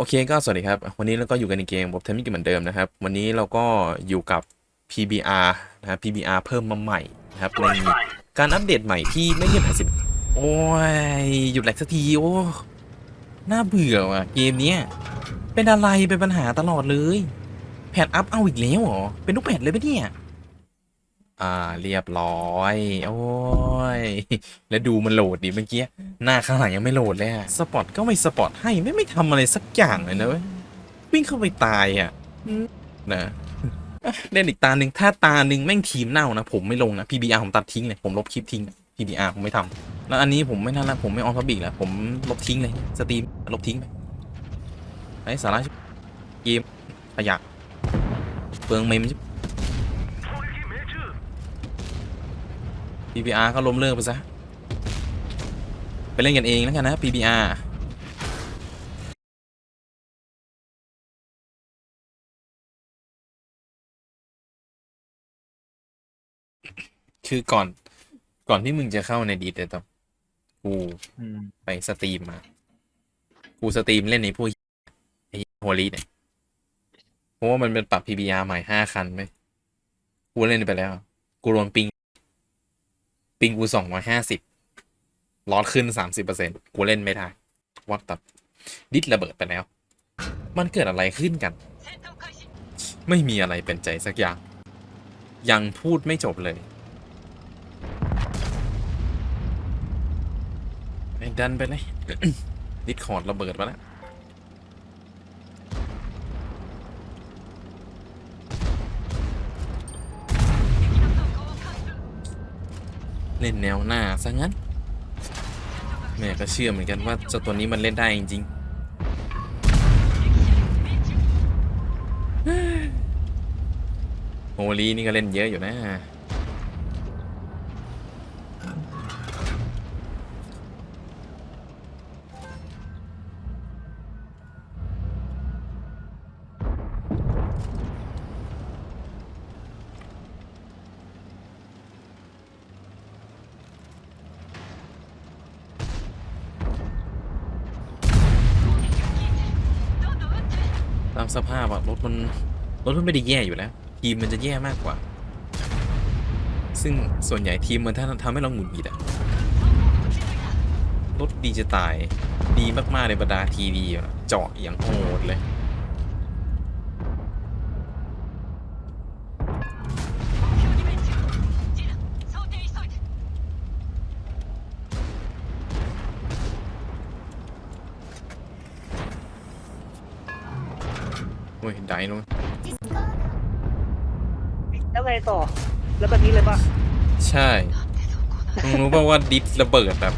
โอเคก็สวัสดีครับ วันนี้เราก็อยู่กันในเกมบบเทมมิ่งเหมือนเดิมนะครับ วันนี้เราก็อยู่กับ PBR นะครับ PBR เพิ่มมาใหม่นะครับในการอัปเดตใหม่ที่ไม่ใช่80 โอ้ย หยุดแหลกสักทีโอ้น่าเบื่อว่ะเกมเนี้ยเป็นอะไรเป็นปัญหาตลอดเลย แพทอัพเอาอีกแล้วเหรอ เป็นลูกแพทเลยปะเนี่ย อ่าเรียบร้อย โอ้ย แล้วดูมันโหลดดิเมื่อกี้ หน้าข้างหลังยังไม่โหลดเลยอะสปอตก็ไม่สปอตให้ไม่ไม่ทำอะไรสักอย่างเลยนะเว้ยวิ่งเข้าไปตายอะนะอะเล่นอีกตาหนึ่งถ้าตาหนึ่งแม่งทีมเน่านะ ผมไม่ลงนะ PBR ผมตัดทิ้งเลย ผมลบคลิปทิ้ง PBR ผมไม่ทำแล้วอันนี้ผมไม่นั่นละผมไม่ออนพับบิกแล้วผมลบทิ้งเลยสตรีมลบทิ้งไปไอ้สาระเกมขยะเปลืองเมม PBR ก็ล้มเลิกไปซะ ไปเล่นกันเองแล้วกันนะ PBR คือก่อนก่อนที่มึงจะเข้าในดีเดต้องกูอืมไปสตรีมมา กูสตรีมเล่นในพวกไอ้โฮลีเนี่ยเพราะว่ามันเป็นปรับ PBR ใหม่ห้าคันไหมกูเล่นไปแล้ว กูรวมปิง ปิงกูสองร้อยห้าสิบลอดขึ้นสามสิบเปอร์เซ็นต์กูเล่นไม่ได้วัดตับดิสระเบิดไปแล้ว มันเกิดอะไรขึ้นกัน ไม่มีอะไรเป็นใจสักอย่าง ยังพูดไม่จบเลยไอ้ดันไปเลยดิสคอร์ดระเบิดมาแล้ว เล่นแนวหน้าซะงั้นแม่ก็เชื่อเหมือนกันว่าเจ้าตัวนี้มันเล่นได้จริงๆโมลีนี่ก็เล่นเยอะอยู่นะ สภาพอะรถมันรถมันไม่ได้แย่อยู่แล้ว ทีมมันจะแย่มากกว่า ซึ่งส่วนใหญ่ทีมมันถ้าทำให้เราหงุดหงิดอะรถดีจะตาย ดีมากๆในบรรดาทีดีอะเจาะอย่างโหดเลย โอ้ยได้นู้นแล้วไงต่อ แล้วแบบนี้เลยป่ะ ใช่มึงรู้ป่าว่าดิสระเบิดแบบ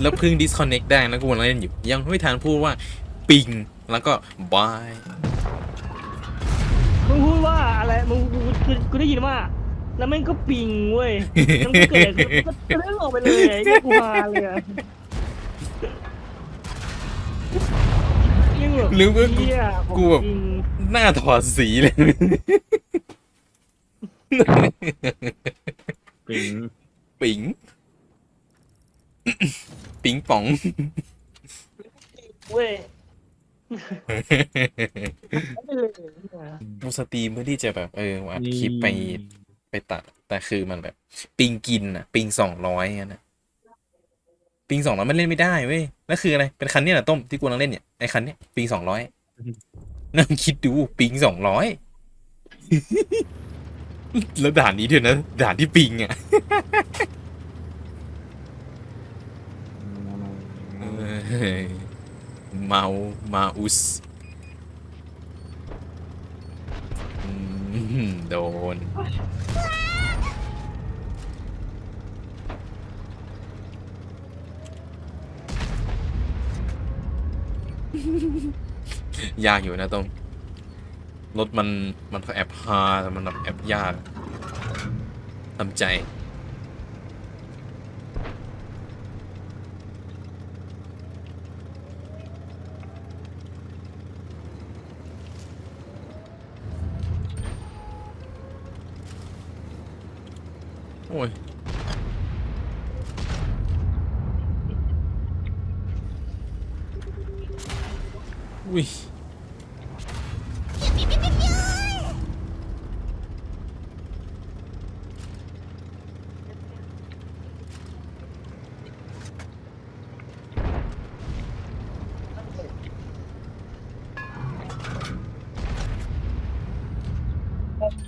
แล้วเพึ่งดิสคอนเน็กได้นะกูกำลังเล่นอยู่ ยังไม่ทันพูดว่าปิง แล้วก็บายมึงพูดว่าอะไรมึงกูกูกูได้ยินว่า แล้วแม่งก็ปิงเว้ยแล้วมันก็เกิดอะไรขึ้นก็ก็เรื่องออกไปเลยไอ้เหี้ยกูมาเลย แบบหรือว่ากูเหี้ยของกูแบบ จริงหน้าถอดสีเลย ปิงปิง ปิงป๋อง เว้ยไม่เป็นเลยเนี่ยดูสตรีมเพื่อที่จะแบบเอออัดคลิปไปไปตัด แต่คือมันแบบ ปิงกินอะ ปิงสองร้อยงั้นนะ ปิงสองร้อยมันเล่นไม่ได้เว้ยแล้วคืออะไร เป็นคันเนี้ยนะต้มที่กูกำลังเล่นเนี่ยไอคันเนี้ยปิงสองร้อยนั่งคิดดูปิงสองร้อยแล้วด่านนี้ด้วยนะ ด่านที่ปิงอะเอ้ยเมามาอุสอืมโดน ยากอยู่นะตรงรถมันมันก็แอบฮาแต่มันแบบแอบยากทำใจโอ้ย อุ้ย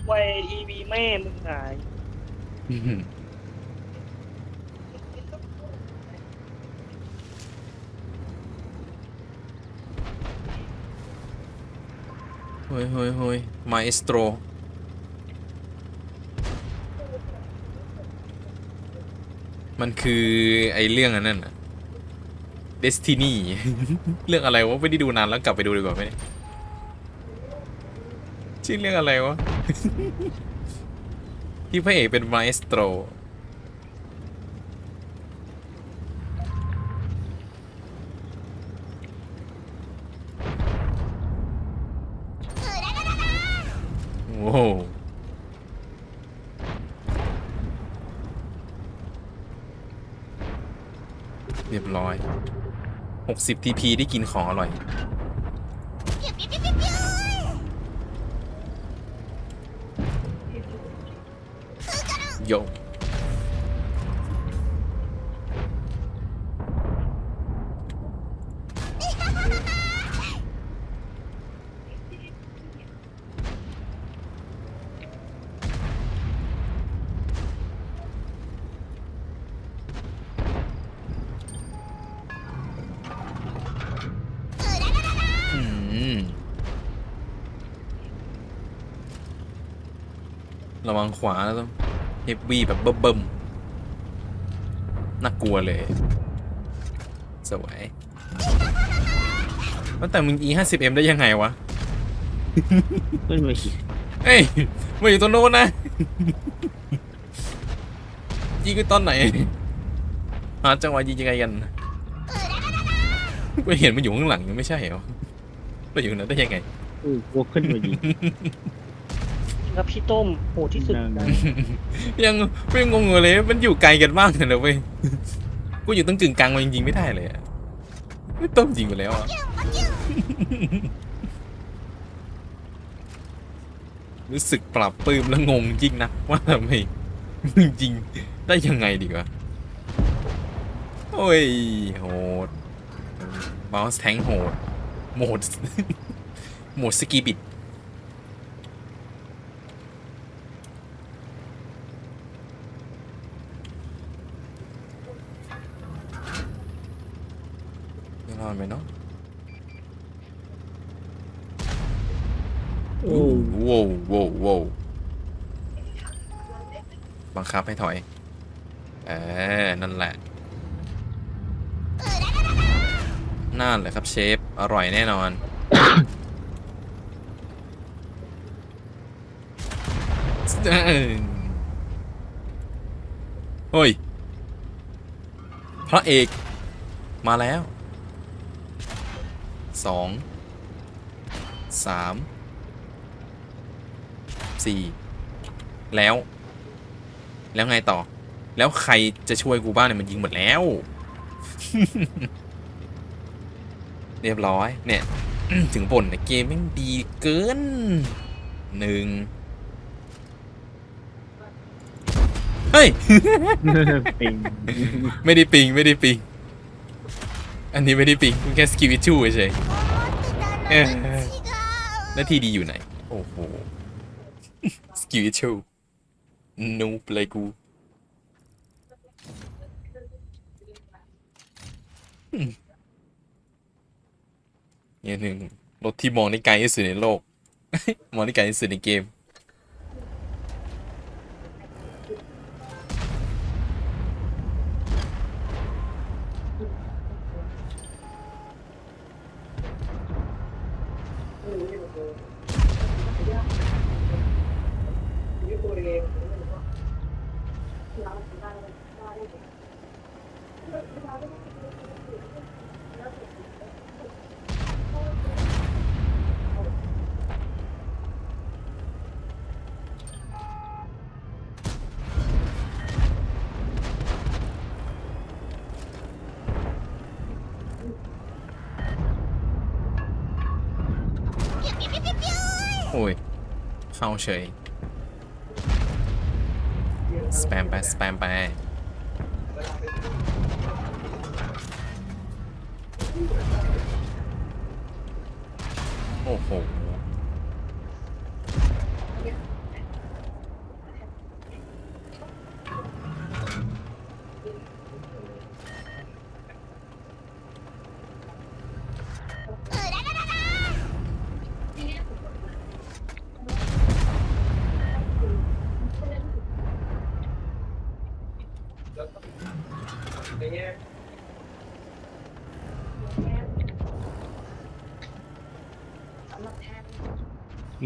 ไวทีวีแม่มึงหาย อื้อหือเฮ้ยเฮ้ยเฮ้ยมาเอสโตรมันคือไอเรื่องอันนั้นอะ Destiny เรื่องอะไรวะไม่ได้ดูนานแล้วกลับไปดูดีกว่าไหมเนี่ยชื่อเรื่องอะไรวะ ที่พระเอกเป็นมาเอสโตร โอ้โหเรียบร้อย 60 TP ได้กินของอร่อย โย วังขวาแล้วต้องเฮฟวี่แบบเบิ่มๆน่ากลัวเลย สวยตั้งแต่มึง e 5 0 m ได้ยังไงวะขึ้นไปสิเอ้ยมาอยู่ตรงโน้นนะยิงกันตอนไหนหาจังหวะยิงยังไงกันกูเห็นมันอยู่ข้างหลังยังไม่ใช่เหรอไปอยู่ตรงนั้นได้ยังไงอือกูขึ้นมายิง ครับพี่ต้มโหดที่สุดนั่นยังไม่งงเลย มันอยู่ไกลกันมากเลยนะเว้ย กูอยู่ตั้งกึ่งกลางมันยังยิงไม่ได้เลยอะไม่ต้มยิงไปแล้วอะรู้สึกปรับปลื้มและงงจริงนะว่าทำไมมึงยิงได้ยังไงดีวะโอ้ยโหดบอสแทงโหดโหมดโหมดสกีบิด ยังรอดไหมเนาะ โอ้ โว้วโว้วโว้วบังคับให้ถอย เออ นั่นแหละ นั่นแหละครับเชฟ อร่อยแน่นอนเฮ้ย พระเอกมาแล้วสองสามสี่แล้ว แล้วไงต่อ แล้วใครจะช่วยกูบ้างเนี่ยมันยิงหมดแล้ว เรียบร้อย เนี่ย ถึงบ่นเนี่ยเกมแม่งดีเกินหนึ่งเฮ้ย ปิงไม่ได้ปิงไม่ได้ปิง อันนี้ไม่ได้ปิงมันแค่สกิลวิชูเฉยเออแล้วทีดีอยู่ไหน โอ้โห สกิลวิชูนูบเลยกูอืม อย่างหนึ่งรถที่มองได้ไกลที่สุดในโลก มองได้ไกลที่สุดในเกม Thank you. เข้าเฉย สแปมไป สแปมไปโอ้โห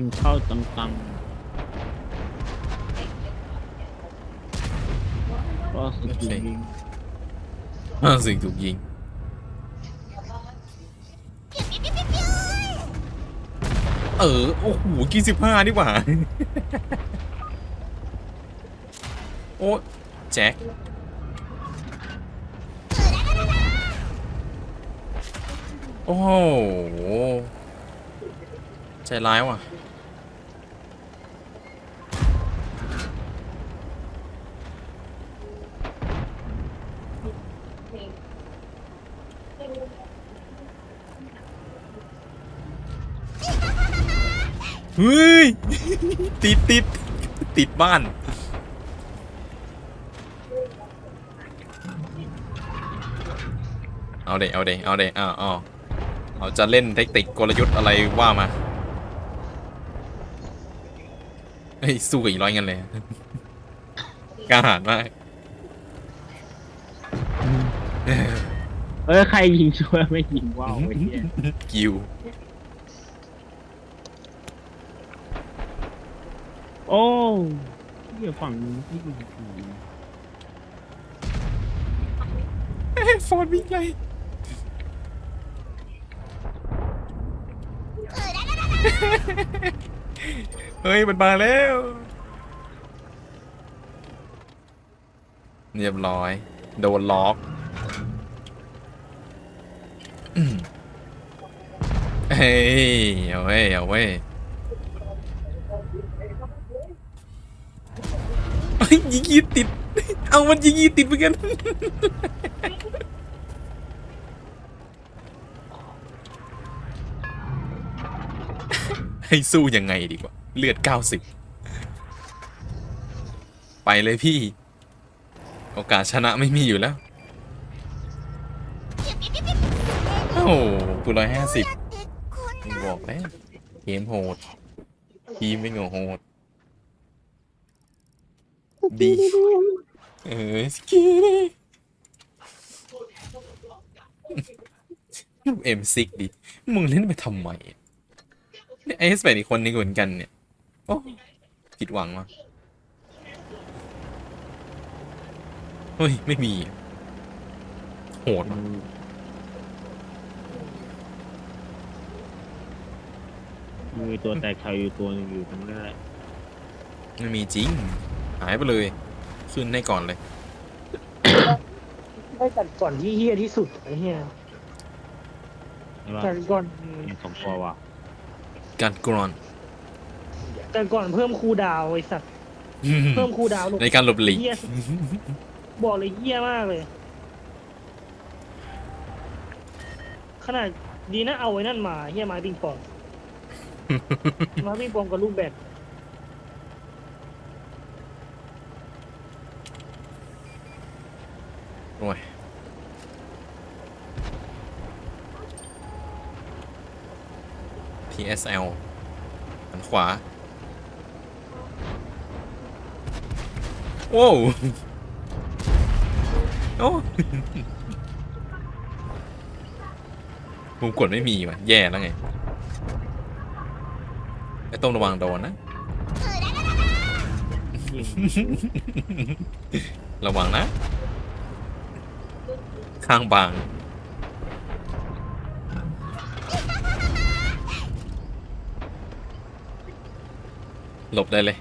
กินข้าวตังตังก็สุดจริงอ้าวสิ่งถูกยิง เออ โอ้โหกี่สิบห้าดีกว่า โอ้แจ็คโอ้โหใจร้ายว่ะ เฮ้ย ติดติดติดบ้าน เอาเดเอาเดเอาเดเอาเอาเอาจะเล่นเทคนิคกลยุทธ์อะไรว่ามาเฮ้ยสู้กับอีร้อยเงินเลยกล้าหาญมากเออใครยิงช่วยไม่ยิงว้าวไอ้เหี้ยกิว โอ้เหี้ยฝั่งที่ยิงผีฟอนวิ่งไงเฮ้ย มันมาแล้ว เรียบร้อย โดนล็อกเฮ้ยเอาเว้ยเอาเว้ยเฮ้ ยยิงยีติด เอามันยิงยีติดเหมือนกัน ให้สู้ยังไงดีกว่า เลือด90ไปเลยพี่ โอกาสชนะไม่มีอยู่แล้ว โอ้โหกูร้อยห้าสิบบอกแล้วเกมโหดทีมไม่งโหด ดี เออสกีลูกเอ็มซิกดิ มึงเล่นไปทำไมไอเอสแปดอีกคนนึงเหมือนกันเนี่ย โอ้ ผิดหวังว่ะเฮ้ย ไม่มี โหดว่ะมือตัวแตกชายอยู่ตัวหนึงอยู่ตรงนั้นแหละ ไม่มีจริง หายไปเลย ขึ้นให้ก่อนเลย ได้ตัดก่อนที่เฮี้ยที่สุดไอ้เฮี้ยใช่ปะตัดก่อนมีสองตัวว่ะการกรอนตัดก่อนเพิ่มคูลดาวน์ไอ้สัตว์เพิ่มคูลดาวน์ลงในการหลบหลีกเฮี้ยบอกเลยเฮี้ยมากเลย ขนาดดีนะเอาไว้นั่นมาเฮี้ยไม้ปิงปองไม้ปิงปองกับลูกแบด โอ้ย TSL หันขวา โว้วโอ้มุมกดไม่มีว่ะ แย่แล้วไง ไอ้ต้องระวังโดนนะยิงระวังนะ ข้างบาง หลบได้เลย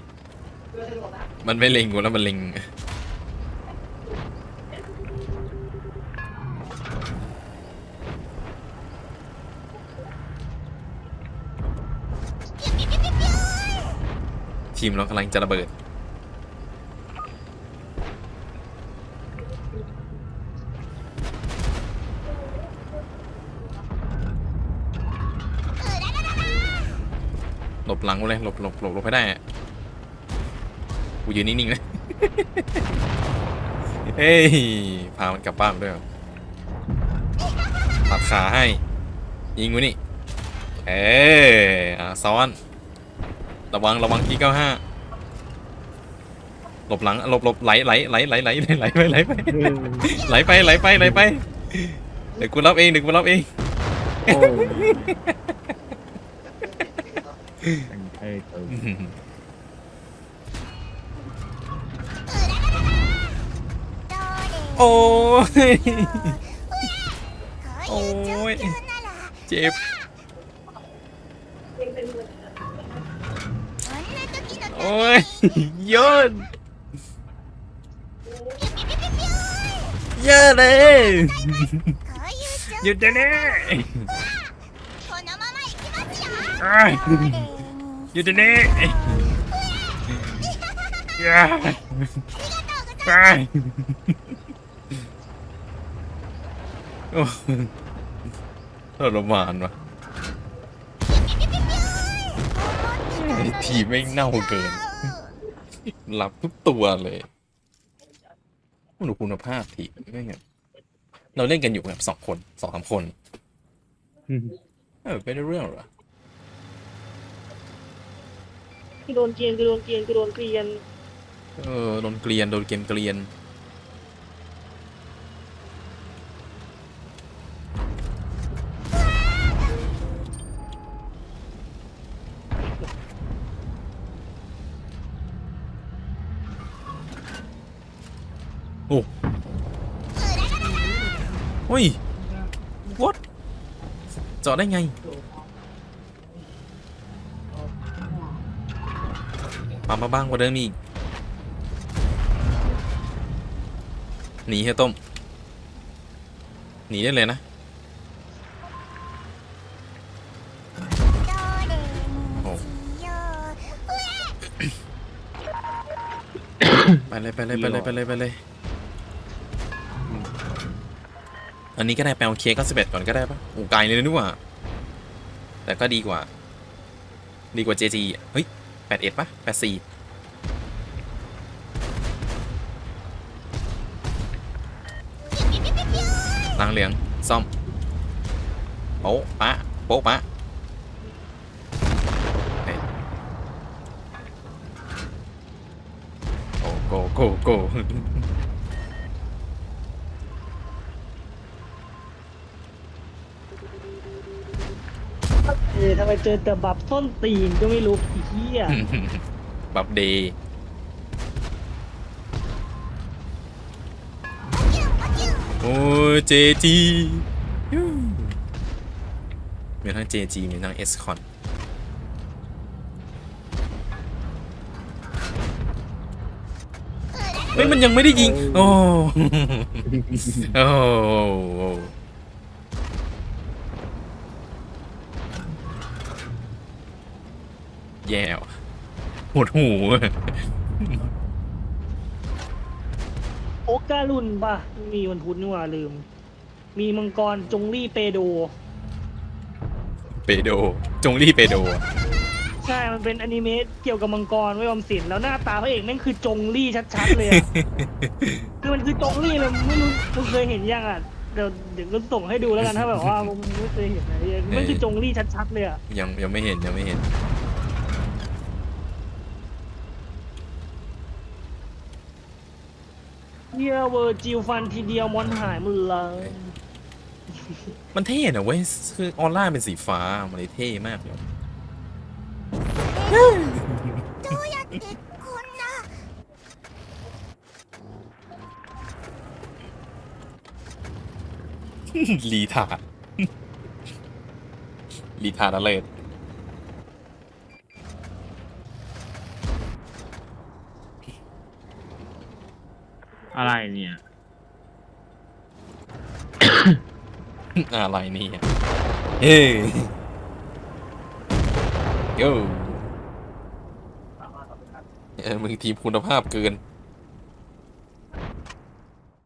มันไม่เล็งกูแล้วมันเล็งทีมเรากำลังจะระเบิด บหลังกูเลยหลบหลบหลบหลบให้ได้กูยืนนิ่งๆเลยเฮ้ยพามันกลับบ้านด้วยตัดขาให้ ยิงกูนี่ เอ้ยอะซ้อน ระวังระวังที่เก้าห้าหลบหลังหลบหลบไหลไหลไหลไหลไหลไหลไหลไปไหลไปไหลไปไหลไปไหลไปเดี๋ยวกูรับเองเดี๋ยวกูรับเองโอ้อ้ยเอโอ้ย โอ้ย เจ็บ โอ้ยโยนเยอะเลยหยุดเดี๋ยวนี้อ้าย หยุดเดี๋ยวนี้อย่าไปโอ้ทรมานวะไอ้ทีมไม่งเน่าเกินรับทุกตัวเลยคุณดูคุณภาพทีมไม่ไงเราเล่นกันอยู่แบบสองคนสองสามคนเออเป็นเรื่องเหรอ กูโดนเกลียนกูโดนเกลียนกูโดนเกลียนเออโดนเกลียนโดนเกมเกลียนโอ้เฮ้ย what จาะได้ไง ปั๊มมาบ้างกว่าเดิมอีกหนีเฮยต้มหนีได้เลยนะไปเลยไปเลยไปเลยไปเลยไปเลย อันนี้ก็ได้แปลเคก็สิบเอ็ดก่อนก็ได้ปะโอ้ไกลเลยนะนึกว่าแต่ก็ดีกว่า ดีกว่า JG อะเฮ้ย แปดเอ็ดปะแปดสี่ลังเหลือง ซ่อม โป๊ะปะโป๊ะปะโอ้โกโกโก เออทำไมเจอแต่บับส้นตีนก็ไม่รู้ไอ้เหี้ยบับเดย์โอ้เจจีมีทั้ง JG มีทั้ง S c o n เฮ้ยมันยังไม่ได้ยิง โอ้ โอ้โอ้ แย่ว่ะหดหูอะโอกาลุนป่ะ มีวันพุธนี่หว่าลืม มีมังกรจงรี่เปโด เปโด จงรี่เปโดอะใช่ มันเป็นอนิเมะเกี่ยวกับมังกรไว้ยอมสินแล้วหน้าตาพระเอกแม่งคือจงรี่ชัดๆเลยอะ คือมันคือจงรี่เลยไม่รู้มึงเคยเห็นยังอะ เดี๋ยวเดี๋ยวก็ส่งให้ดูแล้วกันถ้าแบบว่ามึงไม่เคยเห็นนะเนี่ยมันคือจงรี่ชัดๆเลยอะยังยังไม่เห็นยังไม่เห็น เฮียเวอร์จิลฟันทีเดียวมอนหายหมดเลยมันเท่นะเว้ยคือออร่าเป็นสีฟ้า มันเลยเท่มากเลยลีทาร์ดลีทาร์ดอะไร อะไรเนี่ย อะไรนี่อะเฮ้ยโย่เออมึงทีมคุณภาพเกิน